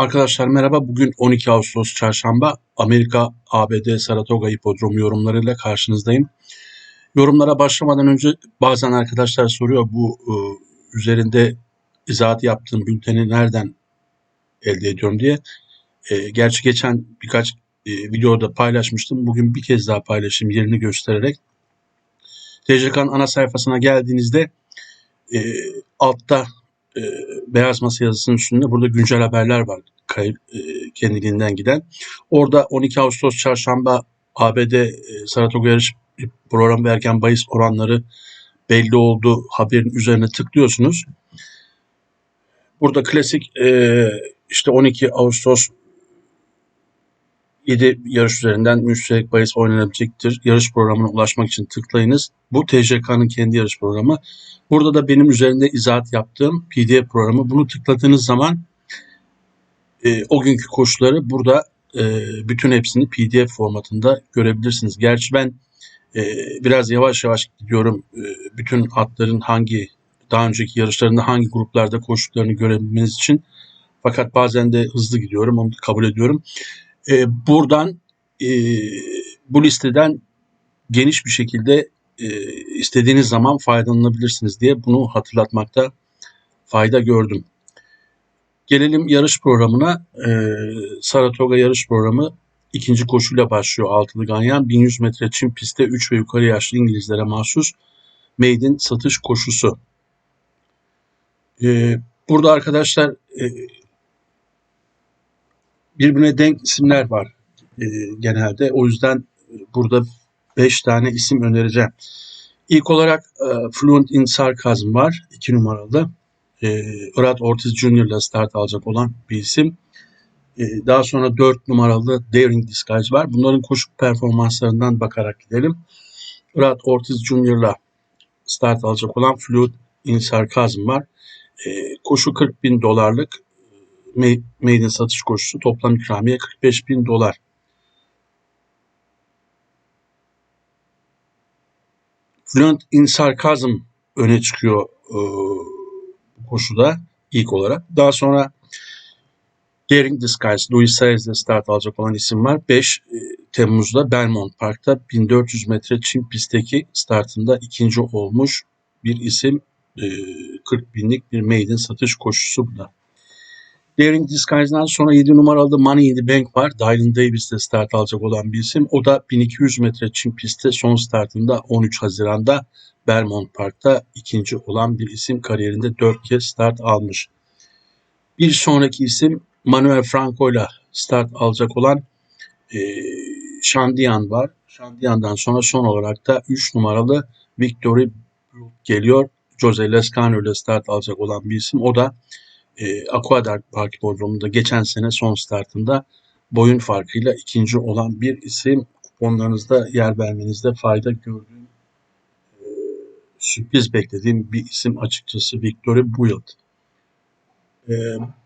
Arkadaşlar merhaba. Bugün 12 Ağustos Çarşamba Amerika ABD Saratoga Hipodromu yorumlarıyla karşınızdayım. Yorumlara başlamadan önce bazen arkadaşlar soruyor bu e, üzerinde izahat yaptığım bülteni nereden elde ediyorum diye. E, gerçi geçen birkaç e, videoda paylaşmıştım. Bugün bir kez daha paylaşayım yerini göstererek. TCK'nın ana sayfasına geldiğinizde e, altta e, beyaz masa yazısının üstünde burada güncel haberler var kayıp e, kendiliğinden giden. Orada 12 Ağustos çarşamba ABD e, Saratoga yarış programı ve erken bahis oranları belli oldu haberin üzerine tıklıyorsunuz. Burada klasik e, işte 12 Ağustos 7 yarış üzerinden müşterek bahis oynanabilecektir. Yarış programına ulaşmak için tıklayınız. Bu TJK'nın kendi yarış programı. Burada da benim üzerinde izahat yaptığım PDF programı. Bunu tıkladığınız zaman e, o günkü koşulları burada e, bütün hepsini PDF formatında görebilirsiniz. Gerçi ben e, biraz yavaş yavaş gidiyorum. E, bütün atların hangi daha önceki yarışlarında hangi gruplarda koştuklarını görebilmeniz için. Fakat bazen de hızlı gidiyorum. Onu kabul ediyorum. E, buradan e, bu listeden geniş bir şekilde e, istediğiniz zaman faydalanabilirsiniz diye bunu hatırlatmakta fayda gördüm. Gelelim yarış programına. Ee, Saratoga yarış programı ikinci koşuyla başlıyor altılı ganyan. 1100 metre çim pistte 3 ve yukarı yaşlı İngilizlere mahsus maiden satış koşusu. Ee, burada arkadaşlar e, birbirine denk isimler var e, genelde. O yüzden burada 5 tane isim önereceğim. İlk olarak e, Fluent in Sarcasm var. 2 numaralı e, Ortiz Jr. ile start alacak olan bir isim. E, daha sonra 4 numaralı Daring Disguise var. Bunların koşu performanslarından bakarak gidelim. Irat Ortiz Jr. ile start alacak olan Fluid in Sarcasm var. E, koşu 40 bin dolarlık e, maiden satış koşusu. Toplam ikramiye 45 bin dolar. Fluent in Sarcasm öne çıkıyor e, koşuda ilk olarak. Daha sonra Daring Disguise, Louis Saez'de start alacak olan isim var. 5 e, Temmuz'da Belmont Park'ta 1400 metre çim pistteki startında ikinci olmuş bir isim. 40 e, binlik bir maiden satış koşusu bu da. Daring Disguise'dan sonra 7 numaralı Money in the Bank var. Dylan Davis'te start alacak olan bir isim. O da 1200 metre çim pistte son startında 13 Haziran'da Belmont Park'ta ikinci olan bir isim kariyerinde dört kez start almış. Bir sonraki isim Manuel Franco ile start alacak olan e, Şandiyan var. Şandiyan'dan sonra son olarak da 3 numaralı Victory geliyor. Jose Lescano ile start alacak olan bir isim. O da e, Aquadark Park Bodrum'da geçen sene son startında boyun farkıyla ikinci olan bir isim. Kuponlarınızda yer vermenizde fayda gördüğüm sürpriz beklediğim bir isim açıkçası Victory Build. Ee,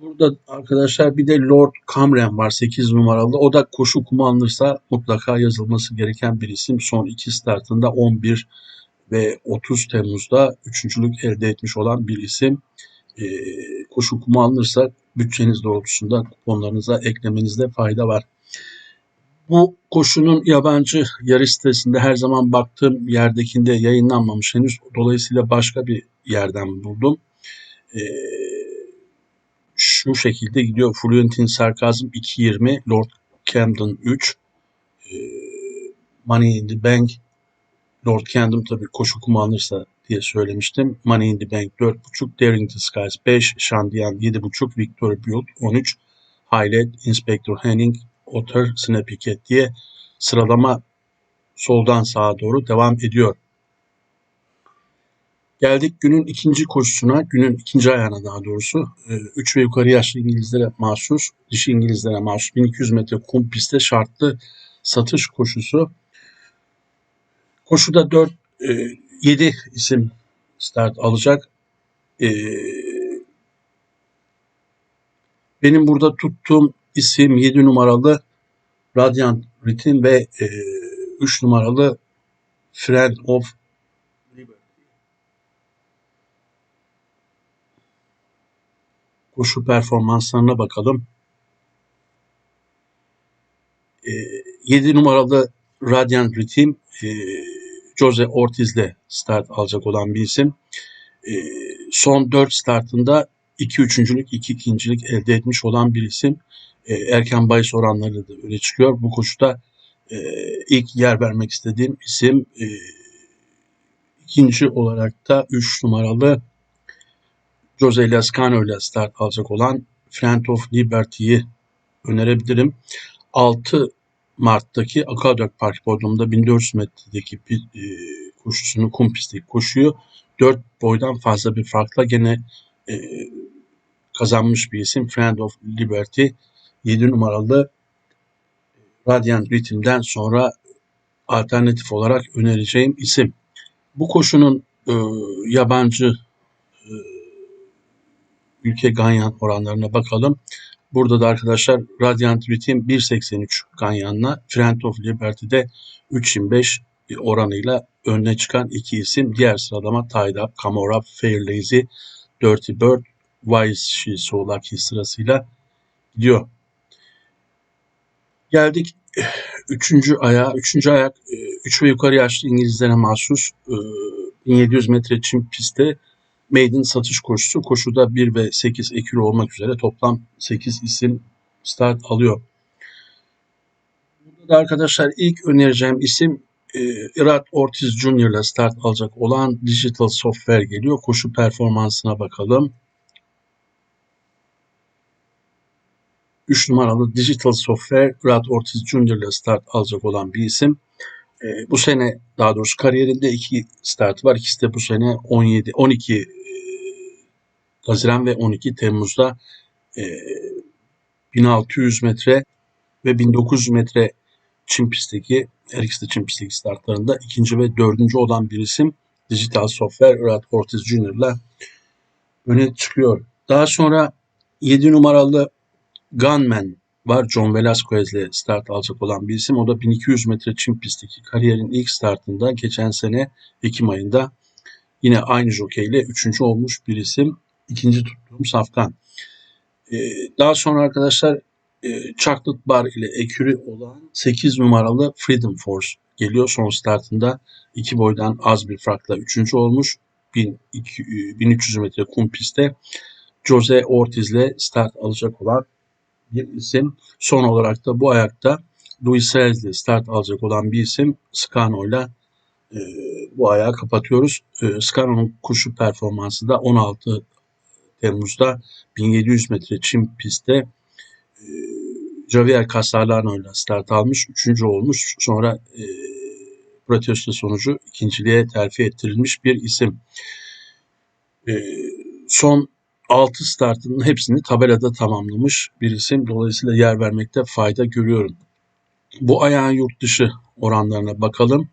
burada arkadaşlar bir de Lord Camren var 8 numaralı. O da koşu kumu alınırsa mutlaka yazılması gereken bir isim. Son iki startında 11 ve 30 Temmuz'da üçüncülük elde etmiş olan bir isim. Ee, koşu kumu alınırsa bütçeniz doğrultusunda kuponlarınıza eklemenizde fayda var. Bu koşunun yabancı yarış sitesinde her zaman baktığım yerdekinde yayınlanmamış henüz. Dolayısıyla başka bir yerden buldum. Ee, şu şekilde gidiyor. Fluentin Sarkazm 2.20, Lord Camden 3, e, Money in the Bank, Lord Camden tabii koşu kumu alırsa diye söylemiştim. Money in the Bank 4.5, Daring Disguise 5, Shandian 7.5, Victory Build 13, Highlight, Inspector Henning Otter Snapiket diye sıralama soldan sağa doğru devam ediyor. Geldik günün ikinci koşusuna, günün ikinci ayağına daha doğrusu. 3 ee, ve yukarı yaşlı İngilizlere mahsus, dişi İngilizlere mahsus 1200 metre kum pistte şartlı satış koşusu. Koşuda 4 7 e, isim start alacak. Ee, benim burada tuttuğum isim 7 numaralı Radiant Ritim ve e, 3 numaralı Friend of. Koşu performanslarına bakalım. 7 numaralı Radiant Ritim e, Jose Ortiz'le start alacak olan bir isim. E, son 4 startında 2 üçüncülük, 2 ikincilik elde etmiş olan bir isim. E, erken bahis oranları da öne çıkıyor. Bu koşuda e, ilk yer vermek istediğim isim e, ikinci olarak da 3 numaralı Jose Lascano ile start alacak olan Friend of Liberty'yi önerebilirim. 6 Mart'taki Akadök Park Podrum'da 1400 metredeki bir e, koşusunu kum pistteki koşuyu 4 boydan fazla bir farkla gene e, kazanmış bir isim. Friend of Liberty 7 numaralı Radiant Rhythm'den sonra alternatif olarak önereceğim isim. Bu koşunun e, yabancı e, ülke ganyan oranlarına bakalım. Burada da arkadaşlar Radiant Rhythm 1.83 ganyanla Friend of Liberty'de 3.25 oranıyla önüne çıkan iki isim. Diğer sıralama Tied Up, Camora, Fairlazy, Dirty Bird, Wise She So sırasıyla gidiyor. Geldik üçüncü ayağa. Üçüncü ayak 3 ve yukarı yaşlı İngilizlere mahsus 1700 metre çim pistte maiden satış koşusu. Koşuda 1 ve 8 ekür olmak üzere toplam 8 isim start alıyor. Burada da arkadaşlar ilk önereceğim isim e, Irat Ortiz Jr. ile start alacak olan Digital Software geliyor. Koşu performansına bakalım. 3 numaralı Digital Software Irat Ortiz Jr. ile start alacak olan bir isim. E, bu sene daha doğrusu kariyerinde iki start var. İkisi de bu sene 17 12 e, Haziran ve 12 Temmuz'da e, 1600 metre ve 1900 metre çim pistteki her ikisi de çim pistteki startlarında ikinci ve dördüncü olan bir isim Digital Software Irat Ortiz Jr. ile öne çıkıyor. Daha sonra 7 numaralı Gunman var. John Velasquez ile start alacak olan bir isim. O da 1200 metre çim pistteki kariyerin ilk startında geçen sene Ekim ayında yine aynı jokeyle üçüncü olmuş bir isim. İkinci tuttuğum safkan. Ee, daha sonra arkadaşlar e, Chocolate Bar ile ekürü olan 8 numaralı Freedom Force geliyor. Son startında iki boydan az bir farkla üçüncü olmuş. 1300 metre kum pistte Jose Ortiz ile start alacak olan bir isim. Son olarak da bu ayakta Luis Saez ile start alacak olan bir isim Scano ile e, bu ayağı kapatıyoruz. E, Scano'nun koşu performansı da 16 Temmuz'da 1700 metre çim pistte e, Javier Casarlano ile start almış. Üçüncü olmuş. Sonra e, protesto sonucu ikinciliğe terfi ettirilmiş bir isim. E, son 6 startının hepsini tabelada tamamlamış bir isim. Dolayısıyla yer vermekte fayda görüyorum. Bu ayağın yurt dışı oranlarına bakalım.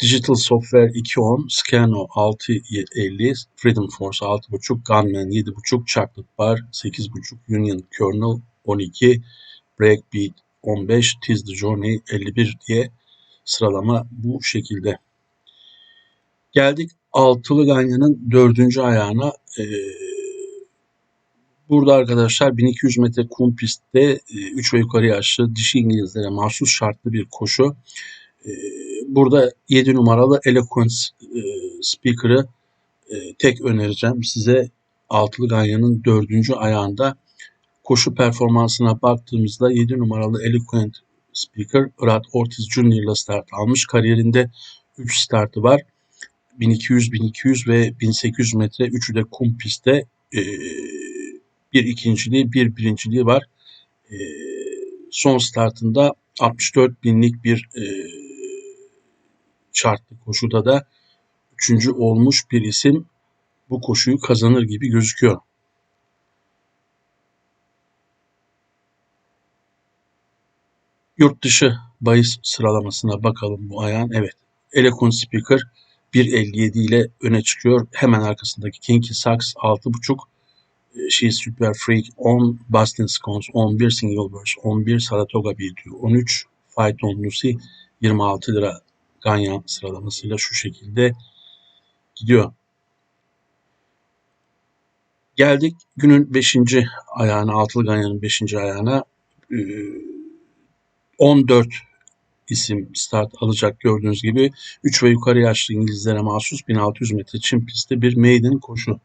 Digital Software 2.10, Scano 6.50, Freedom Force 6.5, Gunman 7.5, Chocolate Bar 8.5, Union Kernel 12, Breakbeat 15, Tis the Journey 51 diye sıralama bu şekilde. Geldik altılı ganyanın dördüncü ayağına. Ee, Burada arkadaşlar 1200 metre kum pistte 3 e, ve yukarı yaşlı dişi İngilizlere mahsus şartlı bir koşu. E, burada 7 numaralı Eloquence e, Speaker'ı tek önereceğim. Size Altılı Ganyan'ın dördüncü ayağında koşu performansına baktığımızda 7 numaralı Eloquent Speaker Rad Ortiz Jr. ile start almış. Kariyerinde 3 startı var. 1200, 1200 ve 1800 metre üçü de kum pistte bir ikinciliği, bir birinciliği var. E, son startında 64 binlik bir e, şartlı koşuda da üçüncü olmuş bir isim bu koşuyu kazanır gibi gözüküyor. Yurt dışı bahis sıralamasına bakalım bu ayağın. Evet. Elekon Speaker 1.57 ile öne çıkıyor. Hemen arkasındaki Kinky Sachs 6.5 She's Super Freak 10, Boston Scones 11, Singleverse 11, Saratoga Beauty 13, Fight on Lucy 26 lira Ganyan sıralamasıyla şu şekilde gidiyor. Geldik günün 5. ayağına, altılı ganyanın 5. ayağına. Ee, 14 isim start alacak gördüğünüz gibi 3 ve yukarı yaşlı İngilizlere mahsus 1600 metre çim pistte bir maiden koşu.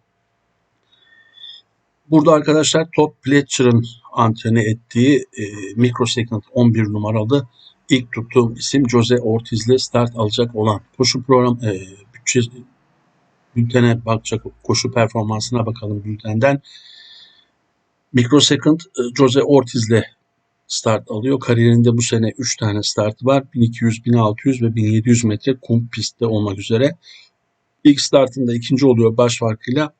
Burada arkadaşlar Todd Pletcher'ın antrenö ettiği e, Microsecond 11 numaralı ilk tuttuğum isim Jose Ortiz'le start alacak olan koşu program e, bütçe bültene bakacak koşu performansına bakalım bültenden. Microsecond e, Jose Ortiz'le start alıyor. Kariyerinde bu sene 3 tane startı var. 1200, 1600 ve 1700 metre kum pistte olmak üzere. İlk startında ikinci oluyor baş farkıyla.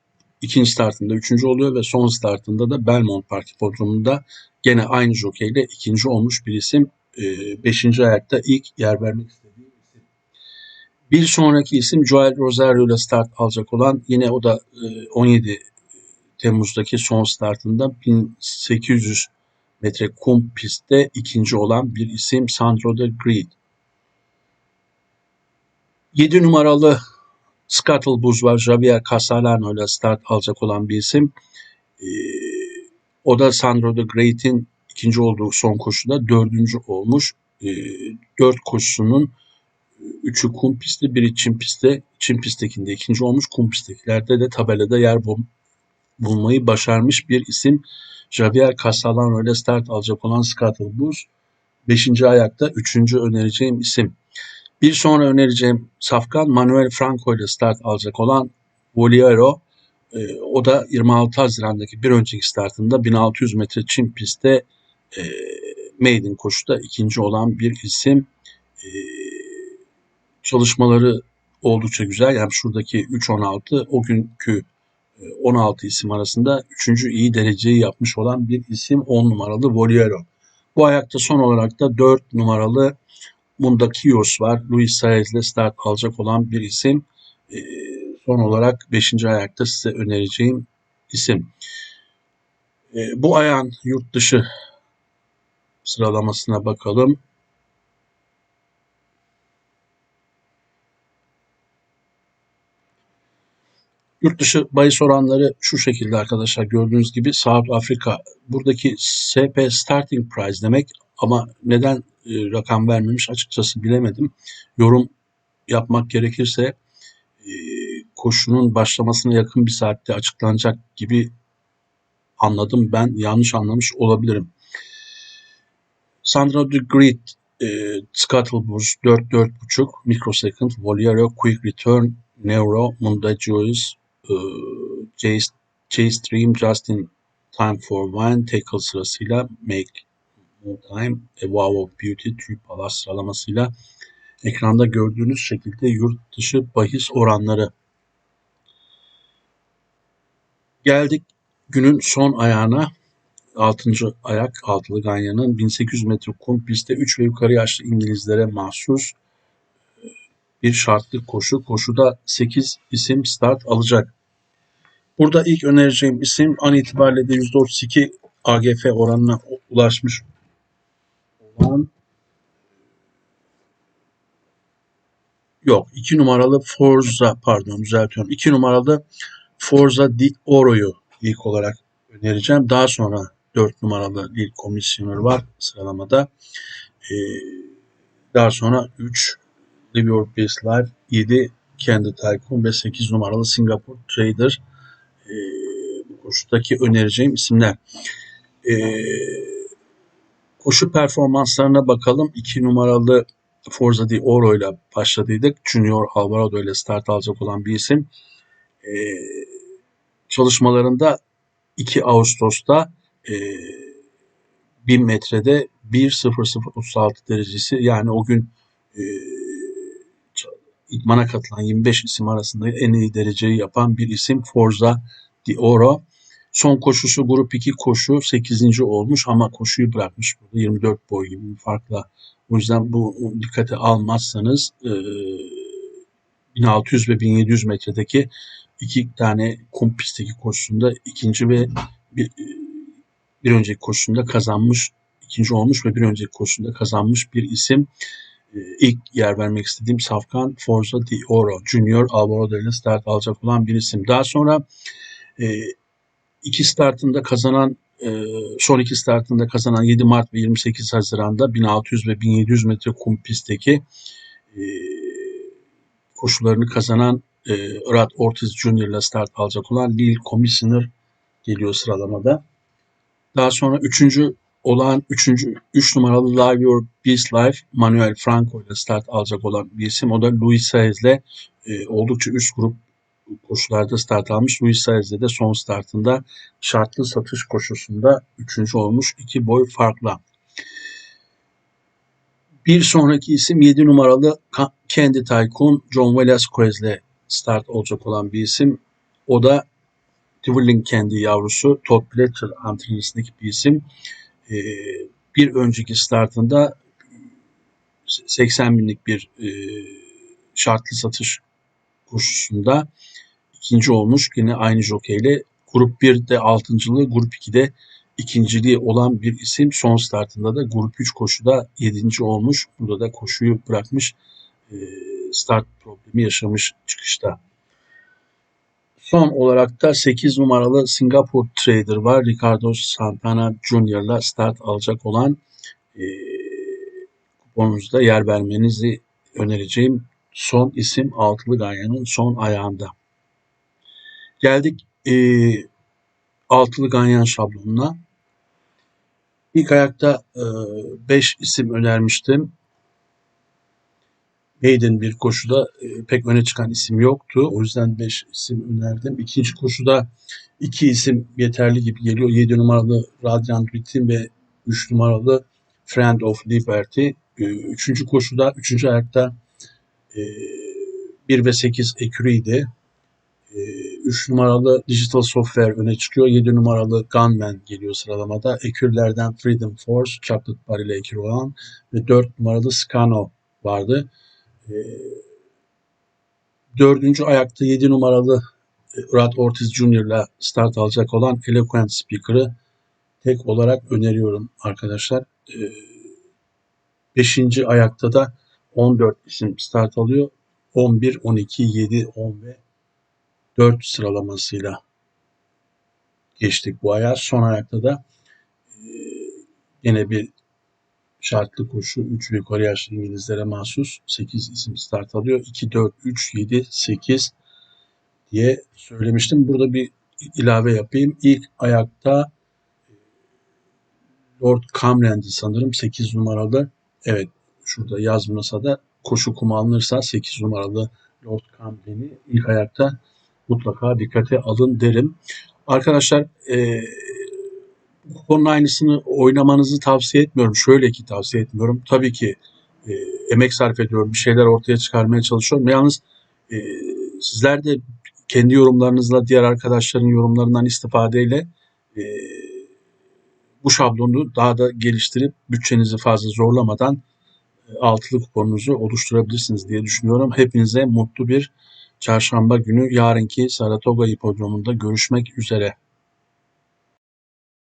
İkinci startında üçüncü oluyor ve son startında da Belmont Park Hipodromu'nda gene aynı jokeyle ikinci olmuş bir isim. E, beşinci ayakta ilk yer vermek istediği isim. Bir sonraki isim Joel Rosario ile start alacak olan yine o da 17 Temmuz'daki son startında 1800 metre kum pistte ikinci olan bir isim Sandro de Greed. 7 numaralı Scuttlebuzz var. Javier Castellano ile start alacak olan bir isim. Ee, o da Sandro de Great'in ikinci olduğu son koşuda dördüncü olmuş. Ee, dört koşusunun üçü kum pistte, biri çim pistte. Çim pisttekinde ikinci olmuş. Kum pisttekilerde de tabelada yer bul bulmayı başarmış bir isim. Javier Castellano ile start alacak olan Scuttlebuzz. Beşinci ayakta üçüncü önereceğim isim. Bir sonra önereceğim safkan Manuel Franco ile start alacak olan Voliero. E, o da 26 Haziran'daki bir önceki startında 1600 metre çim pistte e, maiden koşuda ikinci olan bir isim. E, çalışmaları oldukça güzel. Yani şuradaki 3-16 o günkü 16 isim arasında 3. iyi dereceyi yapmış olan bir isim 10 numaralı Voliero. Bu ayakta son olarak da 4 numaralı Munda Kios var. Luis Saez ile start alacak olan bir isim. E, son olarak 5. ayakta size önereceğim isim. E, bu ayağın yurt dışı sıralamasına bakalım. Yurt dışı bahis oranları şu şekilde arkadaşlar gördüğünüz gibi South Afrika buradaki SP starting price demek ama neden e, rakam vermemiş açıkçası bilemedim. Yorum yapmak gerekirse e, koşunun başlamasına yakın bir saatte açıklanacak gibi anladım. Ben yanlış anlamış olabilirim. Sandra de Great, e, Scuttlebuzz 4-4.5, Microsecond, Voliero, Quick Return, Neuro, Munda Joyce, e, Chase Stream, Justin Time for Wine, Tackle sırasıyla Make Time, A Wow of Beauty, Türk Palas sıralamasıyla ekranda gördüğünüz şekilde yurt dışı bahis oranları. Geldik günün son ayağına. 6. ayak altılı ganyanın 1800 metre kum pistte 3 ve yukarı yaşlı İngilizlere mahsus bir şartlı koşu. Koşuda 8 isim start alacak. Burada ilk önereceğim isim an itibariyle de %32 AGF oranına ulaşmış olan yok 2 numaralı Forza pardon düzeltiyorum 2 numaralı Forza Di Oro'yu ilk olarak önereceğim. Daha sonra 4 numaralı ilk komisyoner var sıralamada. Ee, daha sonra 3 Live Your Peace Life, 7 Kendi Tycoon ve 8 numaralı Singapore Trader e, bu koşudaki önereceğim isimler. E, koşu performanslarına bakalım. 2 numaralı Forza Di Oro ile başladıydık. Junior Alvarado ile start alacak olan bir isim. E, çalışmalarında 2 Ağustos'ta e, 1000 metrede 1.0036 derecesi yani o gün e, idmana katılan 25 isim arasında en iyi dereceyi yapan bir isim Forza Di Oro. Son koşusu grup 2 koşu 8. olmuş ama koşuyu bırakmış burada 24 boy gibi bir farkla. O yüzden bu dikkate almazsanız 1600 ve 1700 metredeki iki tane kum pistteki koşusunda ikinci ve bir, bir önceki koşusunda kazanmış, ikinci olmuş ve bir önceki koşusunda kazanmış bir isim. Ee, ilk yer vermek istediğim Safkan Forza Di Oro Junior Alvarado ile start alacak olan bir isim. Daha sonra e, iki startında kazanan e, son iki startında kazanan 7 Mart ve 28 Haziran'da 1600 ve 1700 metre kum pistteki e, koşularını kazanan e, Rad Ortiz Jr. ile start alacak olan Lil Commissioner geliyor sıralamada. Daha sonra üçüncü olan üçüncü üç numaralı Live Your Beast Life Manuel Franco ile start alacak olan bir isim. O da Luis Saez ile e, oldukça üst grup koşularda start almış. Luis Saez'de de son startında şartlı satış koşusunda üçüncü olmuş. iki boy farkla. Bir sonraki isim 7 numaralı Candy Tycoon John Velasquez ile start olacak olan bir isim. O da Twirling Candy yavrusu Todd Pletcher antrenöründeki bir isim. Ee, bir önceki startında 80 binlik bir e, şartlı satış koşusunda ikinci olmuş. Yine aynı jokeyle Grup 1'de altıncılığı, Grup 2'de ikinciliği olan bir isim. Son startında da Grup 3 koşuda yedinci olmuş. Burada da koşuyu bırakmış. E, start problemi yaşamış çıkışta. Son olarak da 8 numaralı Singapore Trader var. Ricardo Santana Junior'la start alacak olan e, kuponunuzda yer vermenizi önereceğim son isim Altılı Ganyan'ın son ayağında. Geldik e, Altılı Ganyan şablonuna. İlk ayakta 5 e, isim önermiştim. Hayden bir koşuda e, pek öne çıkan isim yoktu. O yüzden 5 isim önerdim. İkinci koşuda 2 isim yeterli gibi geliyor. 7 numaralı Radiant Ritim ve 3 numaralı Friend of Liberty. E, üçüncü koşuda, üçüncü ayakta e, 1 ve 8 Ecury'di. 3 numaralı Digital Software öne çıkıyor. 7 numaralı Gunman geliyor sıralamada. Ekürlerden Freedom Force, Chocolate Bar ile ekür olan ve 4 numaralı Scano vardı. E, dördüncü ayakta 7 numaralı e, Rad Ortiz Jr. ile start alacak olan Eloquent Speaker'ı tek olarak öneriyorum arkadaşlar. E, beşinci ayakta da 14 isim start alıyor. 11, 12, 7, 10 ve 4 sıralamasıyla geçtik bu aya. Son ayakta da e, yine bir şartlı koşu 3 yukarı yaşlı İngilizlere mahsus 8 isim start alıyor. 2, 4, 3, 7, 8 diye söylemiştim. Burada bir ilave yapayım. İlk ayakta e, Lord Camland'i sanırım 8 numaralı. Evet şurada yazmasa da koşu kumu alınırsa 8 numaralı Lord Camland'i ilk ayakta mutlaka dikkate alın derim. Arkadaşlar e, bu konunun aynısını oynamanızı tavsiye etmiyorum. Şöyle ki tavsiye etmiyorum. Tabii ki e, emek sarf ediyorum. Bir şeyler ortaya çıkarmaya çalışıyorum. Yalnız e, sizler de kendi yorumlarınızla diğer arkadaşların yorumlarından istifadeyle e, bu şablonu daha da geliştirip bütçenizi fazla zorlamadan e, altılı kuponunuzu oluşturabilirsiniz diye düşünüyorum. Hepinize mutlu bir çarşamba günü yarınki Saratoga Hipodromu'nda görüşmek üzere.